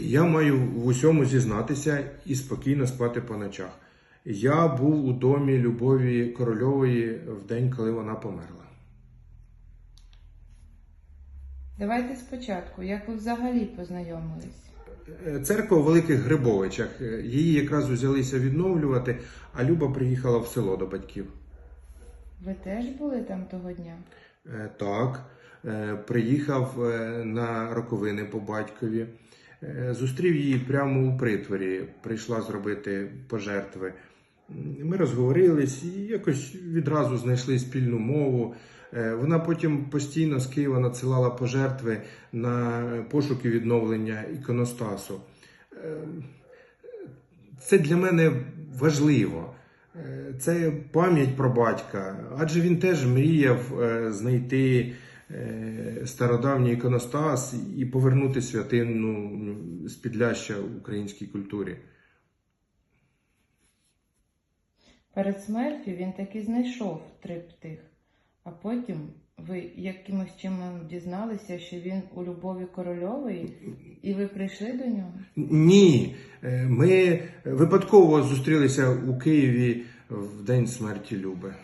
Я маю в усьому зізнатися і спокійно спати по ночах. Я був у домі Любові Корольової в день, коли вона померла. Давайте спочатку, як ви взагалі познайомились? Е, Церква у Великих Грибовичах. Е, Її якраз узялися відновлювати, а Люба приїхала в село до батьків. Ви теж були там того дня? Е, Так, приїхав на роковини по батькові, зустрів її прямо у притворі, прийшла зробити пожертви. Ми розговорились і якось відразу знайшли спільну мову. Е, Вона потім постійно з Києва надсилала пожертви на пошуки відновлення іконостасу. Е, Це для мене важливо. Е, Це пам'ять про батька, адже він теж мріяв е, знайти е, стародавній іконостас і повернути святину з підляща українській культурі. Перед смертю він таки знайшов триптих, а потім ви якимось чином дізналися, що він у Любові Корольової, і ви прийшли до нього? Ні, е, ми випадково зустрілися у Києві в день смерті Люби.